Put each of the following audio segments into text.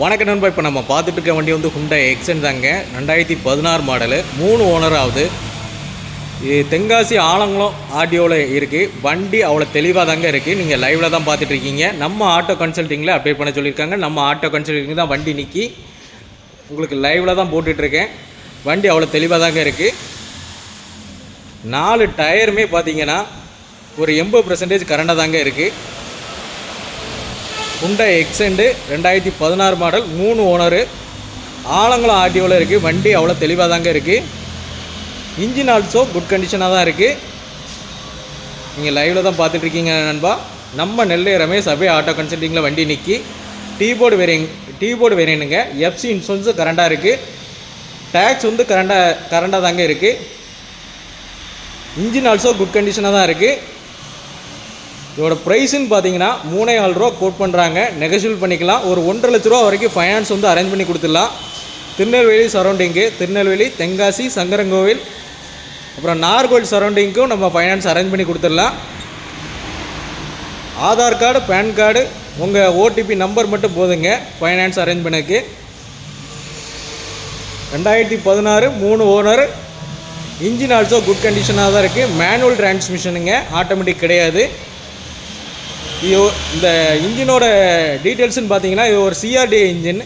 வணக்க நண்பா இப்போ நம்ம பார்த்துட்டு இருக்க வண்டி வந்து ஹுண்டா எக்ஸன் தாங்க. ரெண்டாயிரத்தி பதினாறு மாடலு மூணு ஓனர் ஆகுது. இது தென்காசி ஆலங்குளம் ஆடியோவில் இருக்குது வண்டி அவ்வளோ தெளிவாக தாங்க இருக்குது நீங்கள் லைவில் தான் பார்த்துட்டு இருக்கீங்க. நம்ம ஆட்டோ கன்சல்ட்டிங்கில் அப்டேட் பண்ண சொல்லியிருக்காங்க. நம்ம ஆட்டோ கன்சல்ட்டிங் தான் வண்டி நிற்கி உங்களுக்கு லைவில் தான் போட்டுட்ருக்கேன் வண்டி அவ்வளோ தெளிவாக தாங்க இருக்குது நாலு டயருமே பார்த்தீங்கன்னா ஒரு எண்பது பர்சன்டேஜ் கரண்டாக தாங்க இருக்குது குண்டை எக்ஸெண்டு ரெண்டாயிரத்தி பதினாறு மாடல் மூணு ஓனரு ஆலங்குளம் ஆர்டிஓவில் இருக்குது வண்டி அவ்வளோ தெளிவாக தாங்க இருக்குது இன்ஜின் ஆல்சோ குட் கண்டிஷனாக தான் இருக்குது நீங்கள் லைவில் தான் பார்த்துட்ருக்கீங்க நண்பா. நம்ம நெல்லை ரமேஷ் அப்படியே ஆட்டோ கன்சல்ட்டிங்கில் வண்டி நிற்கி T board variant T board வேரியனுங்க FC இன்சூரன்ஸும் கரண்டாக இருக்குது டேக்ஸ் வந்து கரண்டாக கரண்டாக தாங்க இருக்குது இன்ஜின் ஆல்சோ குட் கண்டிஷனாக தான் இருக்குது இதோட ப்ரைஸுன்னு பார்த்தீங்கன்னா மூணே ஆள் ரூபா கோட் பண்ணுறாங்க நெகோஷியல் பண்ணிக்கலாம். ஒரு ஒன்றரை லட்ச ரூபா வரைக்கும் ஃபைனான்ஸ் வந்து அரேஞ்ச் பண்ணி கொடுத்துடலாம். திருநெல்வேலி சரௌண்டிங்கு திருநெல்வேலி தென்காசி சங்கரங்கோவில் அப்புறம் நார்கோவில் சரௌண்டிங்க்கும் நம்ம ஃபைனான்ஸ் அரேஞ்ச் பண்ணி கொடுத்துடலாம். ஆதார் கார்டு பேன் கார்டு உங்கள் ஓடிபி நம்பர் மட்டும் போதுங்க ஃபைனான்ஸ் அரேஞ்ச் பண்ணக்கு ரெண்டாயிரத்தி பதினாறு மூணு ஓனர் இன்ஜின் ஆல்சோ குட் கண்டிஷனாக தான் இருக்குது மேனுவல் டிரான்ஸ்மிஷனுங்க ஆட்டோமேட்டிக் கிடையாது. இது இந்த இன்ஜினோட டீட்டெயில்ஸ்னு பார்த்தீங்கன்னா இது ஒரு சிஆர்டி இன்ஜின்.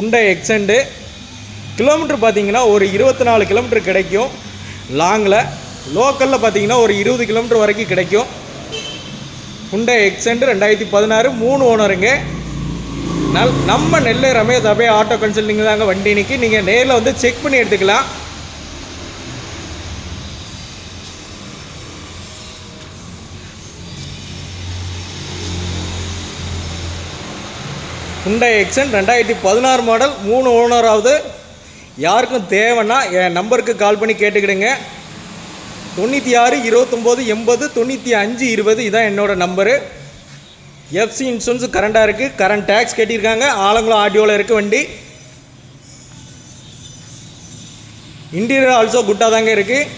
உண்டை எக்ஸண்டு கிலோமீட்டர் பார்த்தீங்கன்னா ஒரு இருபத்தி நாலு கிலோமீட்டர் கிடைக்கும். லாங்கில் லோக்கலில் பார்த்தீங்கன்னா ஒரு இருபது கிலோமீட்டர் வரைக்கும் கிடைக்கும். உண்டை எக்ஸெண்டு ரெண்டாயிரத்தி பதினாறு மூணு ஓனருங்க. நல் நம்ம Nellai Ramesh Ape auto consulting தாங்க வண்டி இன்னைக்கு. நீங்கள் நேரில் வந்து செக் பண்ணி எடுத்துக்கலாம். ஹுண்டாய் எக்ஸன் ரெண்டாயிரத்தி பதினாறு மாடல் மூணு ஓனராவது யாருக்கும் தேவைன்னா என் நம்பருக்கு கால் பண்ணி கேட்டுக்கிடுங்க. தொண்ணூற்றி ஆறு இருபத்தொம்போது எண்பது தொண்ணூற்றி அஞ்சு இருபது இதான் என்னோடய நம்பரு எஃப்சி இன்சூரன்ஸ் கரண்டாக இருக்குது கரண்ட் டேக்ஸ் கட்டியிருக்காங்க. ஆலங்குளம் ஆடியோவில் இருக்க வண்டி. இன்டீரியர் ஆல்சோ குட்டாக தாங்க இருக்குது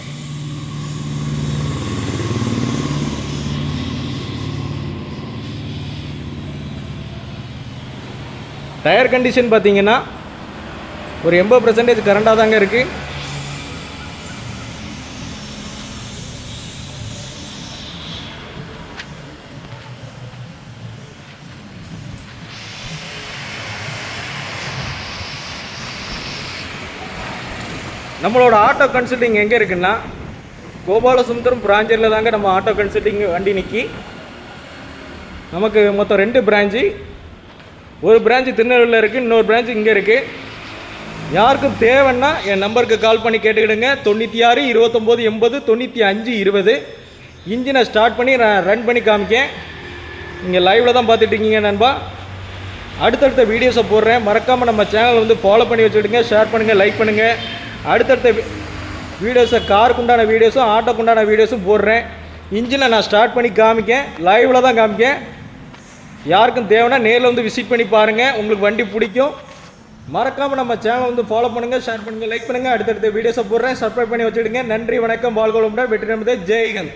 டயர் கண்டிஷன் பார்த்தீங்கன்னா ஒரு எண்பது பர்சன்டேஜ் கரண்டாக தாங்க இருக்குது நம்மளோட ஆட்டோ கன்சல்டிங் எங்கே இருக்குன்னா கோபாலசுந்தரம் பிராஞ்சரில் தாங்க நம்ம ஆட்டோ கன்சல்டிங் வண்டி நிற்கி நமக்கு மொத்தம் ரெண்டு பிராஞ்சு ஒரு பிரான்ச்சு திருநெல்வேலியில் இருக்குது இன்னொரு பிரான்ச்சு இங்கே இருக்குது யாருக்கும் தேவைன்னா என் நம்பருக்கு கால் பண்ணி கேட்டுக்கிடுங்க. தொண்ணூற்றி ஆறு இருபத்தொம்போது எண்பது தொண்ணூற்றி அஞ்சு இருபது. இன்ஜினை ஸ்டார்ட் பண்ணி நான் ரன் பண்ணி காமிக்கேன். நீங்கள் லைவில் தான் பார்த்துட்டு இருக்கீங்க நண்பா. அடுத்தடுத்த வீடியோஸை போடுறேன். மறக்காமல் நம்ம சேனல் வந்து ஃபாலோ பண்ணி வச்சுக்கிடுங்க ஷேர் பண்ணுங்கள் லைக் பண்ணுங்கள் அடுத்தடுத்த வீடியோஸை காருக்குண்டான வீடியோஸும் ஆட்டோக்குண்டான வீடியோஸும் போடுறேன். இன்ஜினை நான் ஸ்டார்ட் பண்ணி காமிக்கேன். லைவில் தான் காமிக்கேன். யாருக்கும் தேவைன்னா நேரில் வந்து விசிட் பண்ணி பாருங்கள் உங்களுக்கு வண்டி பிடிக்கும். மறக்காமல் நம்ம சேனலை வந்து ஃபாலோ பண்ணுங்கள் ஷேர் பண்ணுங்கள் லைக் பண்ணுங்கள் அடுத்தடுத்த வீடியோஸை போடுறேன். சப்ஸ்கிரைப் பண்ணி வச்சுடுங்க. நன்றி வணக்கம். வாழ்கோளமுடன் வெற்றி நமதே ஜெய்ஹந்த்